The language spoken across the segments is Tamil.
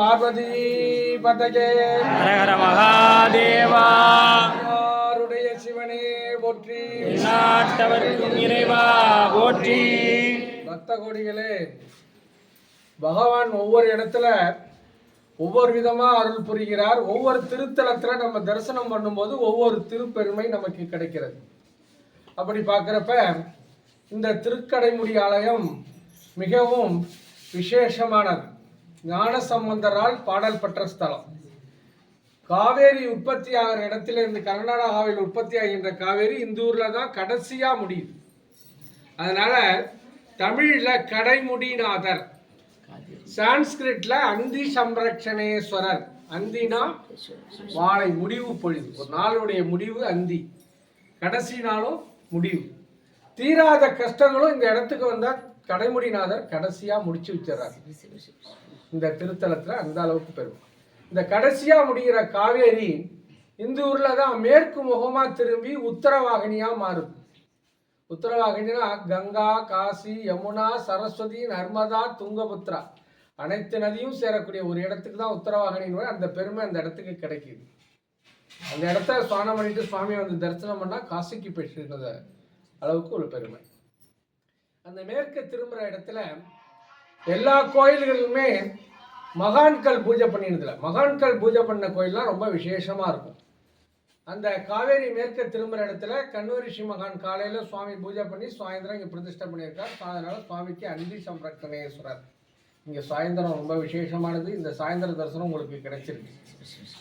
பார்வதி பதகே ஹரஹர மகாதேவா. யாருடைய சிவனே போற்றி. நாட்டவர்க்கும் இறைவா போற்றி. பக்த கோடிகளே பகவான் ஒவ்வொரு இடத்துல ஒவ்வொரு விதமா அருள் புரிகிறார். ஒவ்வொரு திருத்தலத்துல நம்ம தரிசனம் பண்ணும்போது ஒவ்வொரு திருப்பெருமை நமக்கு கிடைக்கிறது. அப்படி பார்க்குறப்ப இந்த திருக்கடைமுடி ஆலயம் மிகவும் விசேஷமானது. ஞான சம்பந்தரால் பாடல் பெற்ற ஸ்தலம். காவேரி உற்பத்தி ஆகிற இடத்திலிருந்து கர்நாடகாவில் உற்பத்தி ஆகின்ற காவேரி இந்த ஊரில் தான் கடைசியாக முடியுது. அதனால தமிழில் கடைமுடிநாதர் சான்ஸ்கிரிட்ல அந்தி சம்ரக்ஷணேஸ்வரர் அந்தினா வாழை முடிவு பொழுது ஒரு நாளுடைய முடிவு அந்தி. கடைசி நாளும் முடிவு. தீராத கஷ்டங்களும் இந்த இடத்துக்கு வந்தா கடைமுடிநாதர் கடைசியா முடிச்சு வச்சிடறாரு. இந்த திருத்தலத்துல அந்த அளவுக்கு பெருமை. இந்த கடைசியா முடிகிற காவேரி இந்த ஊர்ல தான் மேற்கு முகமா திரும்பி உத்தரவாகினியா மாறுது. உத்தரவாகினா கங்கா காசி யமுனா சரஸ்வதி நர்மதா துங்கபுத்ரா அனைத்து நதியும் சேரக்கூடிய ஒரு இடத்துக்கு தான் உத்தரவாகினி அந்த பெருமை அந்த இடத்துக்கு கிடைக்குது. அந்த இடத்த ஸ்நானம் பண்ணிட்டு சுவாமியை வந்து தரிசனம் பண்ணா காசிக்கு பெற்றிருந்த அளவுக்கு ஒரு பெருமை. அந்த மேற்கு திரும்புகிற இடத்துல எல்லா கோயில்களிலுமே மகான்கள் பூஜை பண்ணினதுல மகான்கள் பூஜை பண்ண கோயில்லாம் ரொம்ப விசேஷமாக இருக்கும். அந்த காவேரி மேற்க திரும்புகிற இடத்துல கண்ணூரிஷி மகான் காலையில் சுவாமி பூஜை பண்ணி சாயந்தரம் இங்கே பிரதிஷ்டை பண்ணியிருக்கார். அதனால் சுவாமிக்கு அன்பி சம்ரக்கணேஸ்வரர் இங்கே சாயந்தரம் ரொம்ப விசேஷமானது. இந்த சாயந்தர தரிசனம் உங்களுக்கு கிடைச்சிருக்கு.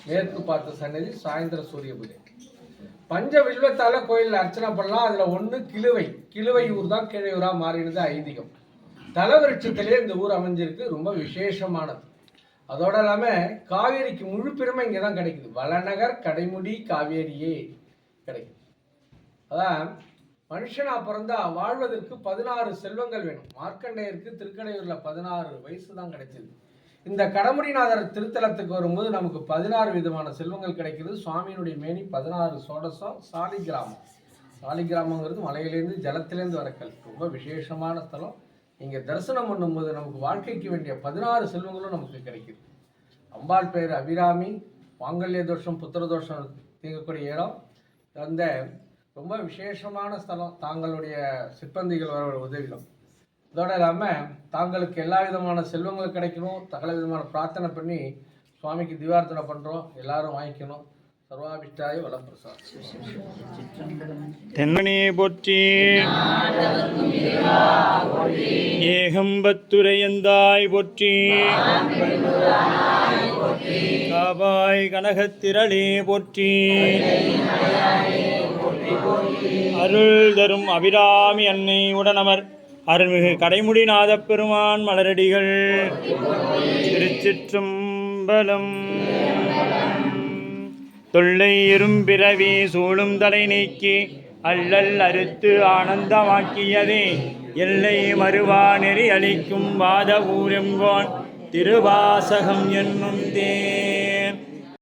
மேற்கு பார்த்த சன்னதி சாயந்தர சூரிய பூஜை. பஞ்ச வில்வத்தால கோயில்ல அர்ச்சனை பண்ணலாம். அதுல ஒண்ணு கிழுவை கிழுவை ஊர் தான் கிழையூரா மாறினது ஐதீகம். தலவிருட்சத்திலே இந்த ஊர் அமைஞ்சிருக்கு. ரொம்ப விசேஷமானது. அதோட இல்லாமல் காவேரிக்கு முழு பெருமை இங்கே தான் கிடைக்குது. வளநகர் கடைமுடி காவேரியே கிடைக்குது. அதான் மனுஷனா பிறந்தா வாழ்வதற்கு பதினாறு செல்வங்கள் வேணும். மார்க்கண்டேயருக்கு திருக்கடையூரில் பதினாறு வயசு தான் கிடைச்சது. இந்த கடமுடிநாதர் திருத்தலத்துக்கு வரும்போது நமக்கு பதினாறு விதமான செல்வங்கள் கிடைக்கிறது சுவாமியினுடைய மேனி பதினாறு சோடசம் சாலி கிராமம் சாலி கிராமங்கிறது மலையிலேருந்து ஜலத்திலேருந்து வரக்கல் ரொம்ப விசேஷமான ஸ்தலம். இங்கே தரிசனம் பண்ணும்போது நமக்கு வாழ்க்கைக்கு வேண்டிய பதினாறு செல்வங்களும் நமக்கு கிடைக்கிது. அம்பாள் பேர் அபிராமி மாங்கல்ய தோஷம் புத்திர தோஷம் தீங்கக்கூடிய இடம். அந்த ரொம்ப விசேஷமான ஸ்தலம். தாங்களுடைய சிப்பந்திகள் வர உதவிடும் இதோடு இல்லாமல் தாங்களுக்கு எல்லா விதமான செல்வங்களும் கிடைக்கணும். சகல விதமான பிரார்த்தனை பண்ணி சுவாமிக்கு திவார்த்தனை பண்ணுறோம் எல்லாரும் வாங்கிக்கணும். சர்வாபிஷ்டாய வளப்பிரசாத் தென்மணியை போற்றி. ஏகம்பத்துரையந்தாய் போற்றி. காபாய் கனகத்திரளே போற்றி. அருள் தரும் அபிராமி அன்னை உடனமர். அருள்மிகு கடைமுடிநாதப் பெருமான் மலரடிகள். திருச்சிற்றம்பலம். தொல்லை இரும்பிறவி சூழும் தலை நீக்கி அல்லல் அறுத்து ஆனந்தமாக்கியதே. எல்லை மறுவா நெறி அளிக்கும் வாத ஊரெங்கோன் திருவாசகம் என்னும் தே